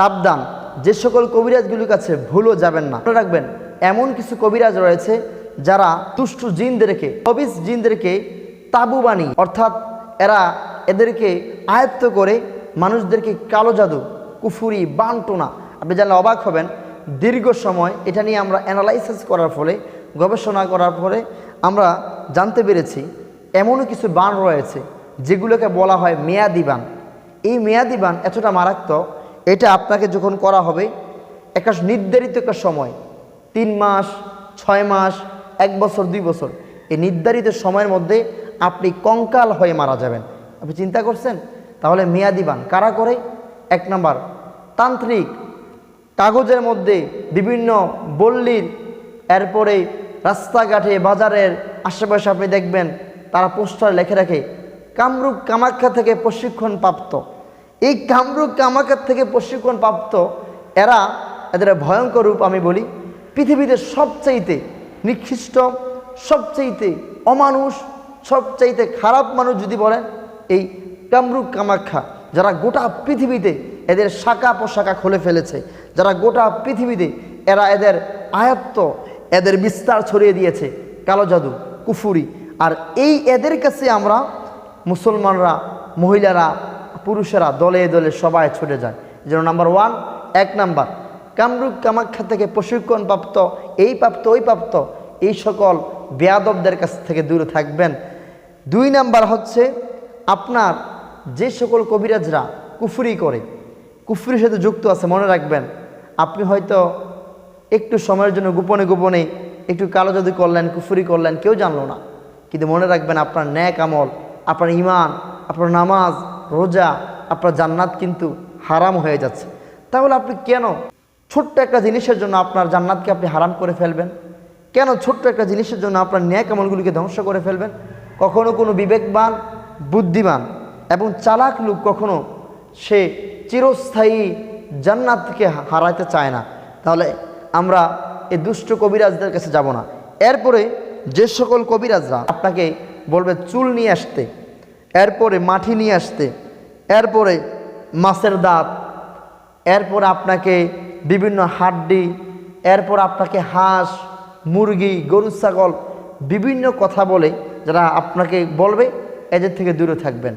সাবধান। যে সকল কবিরাজগুলির কাছে ভুলও যাবেন না। মনে রাখবেন, এমন কিছু কবিরাজ রয়েছে যারা তুষ্ট জিনদেরকে অবিস জিনদেরকে তাবু বানিয়ে, অর্থাৎ এরা এদেরকে আয়ত্ত করে মানুষদেরকে কালো জাদু, কুফুরি, বানটোনা, আপনি জানলে অবাক হবেন, দীর্ঘ সময় এটা নিয়ে আমরা অ্যানালাইসিস করার ফলে, গবেষণা করার ফলে আমরা জানতে পেরেছি, এমনও কিছু বান রয়েছে যেগুলোকে বলা হয় মেয়াদি বান। এই মেয়াদি বান এতটা মারাত্মক এটা আপনাকে যখন করা হবে, একটা নির্ধারিত একটা সময়, তিন মাস, ছয় মাস, এক বছর, দুই বছর, এই নির্ধারিত সময়ের মধ্যে আপনি কঙ্কাল হয়ে মারা যাবেন। আপনি চিন্তা করছেন? তাহলে মেয়াদি বান কারা করে? এক নাম্বার, তান্ত্রিক। কাগজের মধ্যে বিভিন্ন বল্লির, এরপরে রাস্তাঘাটে, বাজারের আশেপাশে আপনি দেখবেন, তারা পোস্টার লেখে রাখে, কামরূপ কামাখ্যা থেকে প্রশিক্ষণ প্রাপ্ত এই কামরূপ কামাখ্যা থেকে প্রশিক্ষণ প্রাপ্ত এরা এদের ভয়ঙ্কর রূপ আমি বলি। পৃথিবীতে সবচাইতে নিকৃষ্ট, সবচাইতে অমানুষ, সবচাইতে খারাপ মানুষ যদি বলেন, এই কামরূপ কামাখ্যা যারা গোটা পৃথিবীতে এদের শাখা পোশাখা খুলে ফেলেছে, যারা গোটা পৃথিবীতে এরা এদের আয়ত্ত, এদের বিস্তার ছড়িয়ে দিয়েছে, কালো জাদু, কুফুরি। আর এই এদের কাছে আমরা মুসলমানরা, মহিলারা পুরুষেরা দলে দলে সবাই ছুটে যায়। যেন নাম্বার ওয়ান এক নাম্বার কামরূপ কামাখ্যা থেকে প্রশিক্ষণ প্রাপ্ত এই প্রাপ্ত, ওই প্রাপ্ত, এই সকল বেয়াদবদের কাছ থেকে দূরে থাকবেন। দুই নাম্বার হচ্ছে আপনার যে সকল কবিরাজরা কুফুরি করে, কুফুরির সাথে যুক্ত আছে, মনে রাখবেন, আপনি হয়তো একটু সময়ের জন্য গোপনে গোপনে একটু কালো জাদু করলেন, কুফুরি করলেন, কেউ জানলো না। কিন্তু মনে রাখবেন, আপনার ন্যাক আমল, আপনার ইমান আপনার নামাজ রোজা আপনার জান্নাত কিন্তু হারাম হয়ে যাচ্ছে। তাহলে আপনি কেন ছোট্ট একটা জিনিসের জন্য আপনার জান্নাতকে আপনি হারাম করে ফেলবেন? কেন ছোট্ট একটা জিনিসের জন্য আপনার ন্যায় কামলগুলিকে ধ্বংস করে ফেলবেন? কখনো কোনো বিবেকবান, বুদ্ধিমান এবং চালাক লোক কখনো সে চিরস্থায়ী জান্নাতকে হারাতে চায় না। তাহলে আমরা এই দুষ্ট কবিরাজদের কাছে যাব না। এরপরে যে সকল কবিরাজরা আপনাকে বলবে, চুল নিয়ে আসতে। এরপরে মাটি নিয়ে আসতে, এরপরে মাছের দাঁত, এরপর আপনাকে বিভিন্ন হাড্ডি, এরপর আপনাকে হাঁস, মুরগি, গরু, ছাগল, বিভিন্ন কথা বলে যারা আপনাকে বলবে, এদের থেকে দূরে থাকবেন।